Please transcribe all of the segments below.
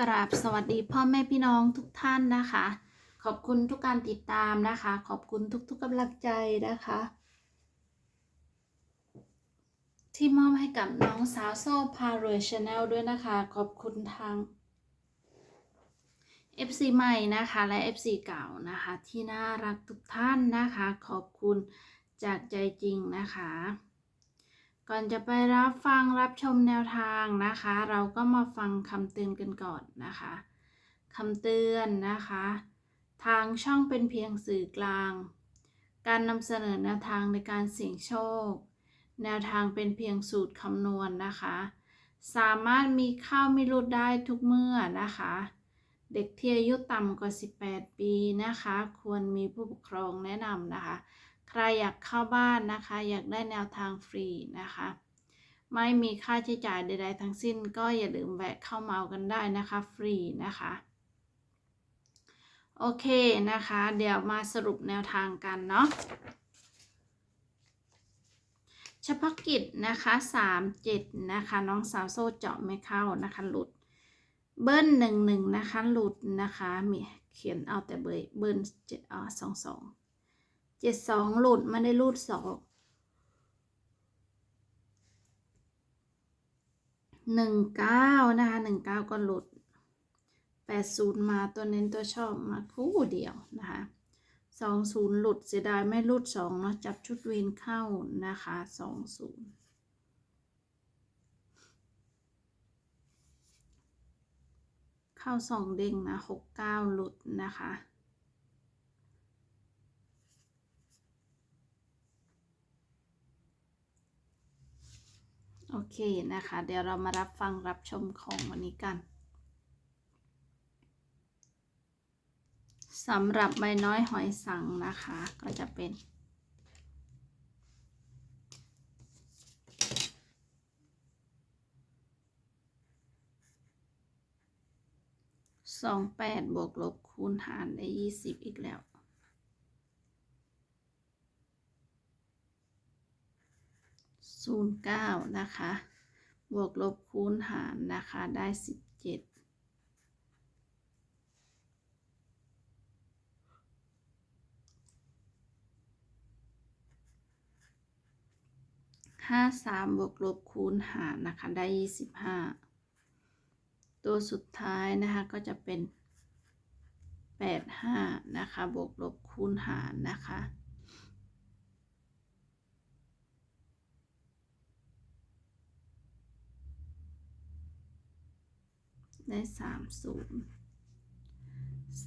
กราบสวัสดีพ่อแม่พี่น้องทุกท่านนะคะ ขอบคุณทุกการติดตามนะคะ ขอบคุณทุกๆกำลังใจนะคะ ที่มอบให้กับน้องสาวโซ่พารวยชาแนลด้วยนะคะ ขอบคุณทาง FC ใหม่นะคะและ FC เก่านะคะที่น่ารักทุกท่านนะคะ ขอบคุณจากใจจริงนะคะ ก่อนจะไปรับฟังรับชมแนวทางนะคะ เราก็มาฟังคำเตือนกันก่อนนะคะคำเตือนนะคะ ทางช่องเป็นเพียงสื่อกลาง การนำเสนอแนวทางในการเสี่ยงโชค แนวทางเป็นเพียงสูตรคำนวณนะคะ สามารถมีเข้ามีรุดได้ทุกเมื่อนะคะ เด็กที่อายุต่ำกว่า 18 ปีนะคะ ควรมีผู้ปกครองแนะนำนะคะ ใครอยากเข้าบ้านนะคะ อยากได้แนวทางฟรีนะคะ ไม่มีค่าใช้จ่ายใด ๆ ทั้งสิ้น ก็อย่าลืมแวะเข้ามาเอากันได้นะคะฟรีนะคะโอเคนะคะ เดี๋ยวมาสรุปแนวทางกันเนาะเฉพาะกิจนะคะ 3 7 นะคะ น้องสาวโซ่เจาะไม่เข้านะคะ หลุด เบิ้ลหนึ่งหนึ่งนะคะ หลุดนะคะมีเขียนเอาแต่เบยเบิ้ลเจ็ดอ่าสองสองเจ็ดสองหลุดไม่ได้รูดสองหนึ่งเก้านะคะหนึ่งเก้าก็หลุดแปดศูนย์มาตัวเน้นตัวชอบมาคู่เดียวนะคะสองศูนย์หลุดเสียดายไม่รูดสองเนาะจับชุดวีนเข้านะคะสองศูนย์ เข้าสองเด้งนะหกเก้าหลุดนะคะโอเคนะคะ เดี๋ยวเรามารับฟังรับชมของวันนี้กันสำหรับใบน้อยหอยสังนะคะ ก็จะเป็น สองแปดบวกลบคูณหารได้ยี่สิบอีกแล้ว ศูนย์เก้านะคะ บวกลบคูณหารนะคะ ได้สิบเจ็ดห้าสามบวกลบคูณหารนะคะ ได้ยี่สิบห้า ตัวสุดท้ายนะคะก็จะเป็นแปดห้านะคะ บวกลบคูณหารนะคะ ได้สามศูนย์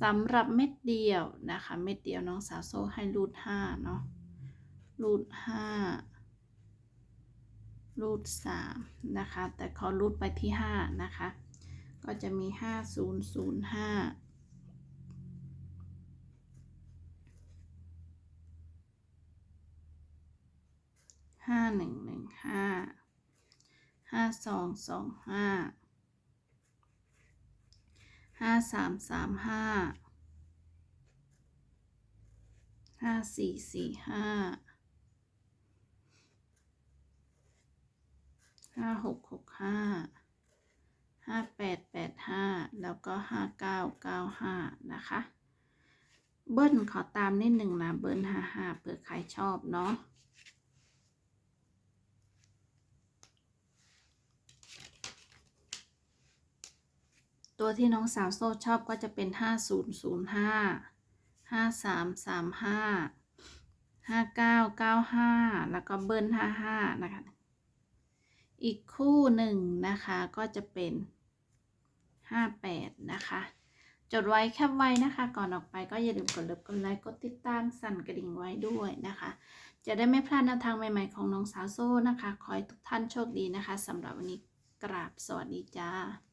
สำหรับเม็ดเดียวนะคะ เม็ดเดียวน้องสาวโซ่ให้รูดห้าเนาะรูดห้ารูดสามนะคะ แต่ขอรูดไปที่ห้านะคะ ก็จะมีห้าศูนย์ศูนย์ห้าห้าหนึ่งหนึ่งห้าห้าสองสองห้าห้าสามสามห้าห้าสี่สี่ห้าห้าหกหกห้า ห้าแปดแปดห้าแล้วก็ห้าเก้าเก้าห้านะคะ เบิ้ลขอตามนิดหนึ่งนะ เบิ้ลห้าห้าเผื่อใครชอบเนาะตัวที่น้องสาวโซ่ชอบก็จะเป็น 5005 5335 5995 แล้วก็เบิ้ล55 นะคะ อีกคู่หนึ่งนะคะก็จะเป็น 58 นะคะ จดไว้แคปไว้นะคะ ก่อนออกไปก็อย่าลืมกดเลิฟกดไลค์กดติดตามสั่นกระดิ่งไว้ด้วยนะคะ จะได้ไม่พลาดแนวทางใหม่ ๆ ของน้องสาวโซ่นะคะ ขอให้ทุกท่านโชคดีนะคะสำหรับวันนี้กราบสวัสดีจ้า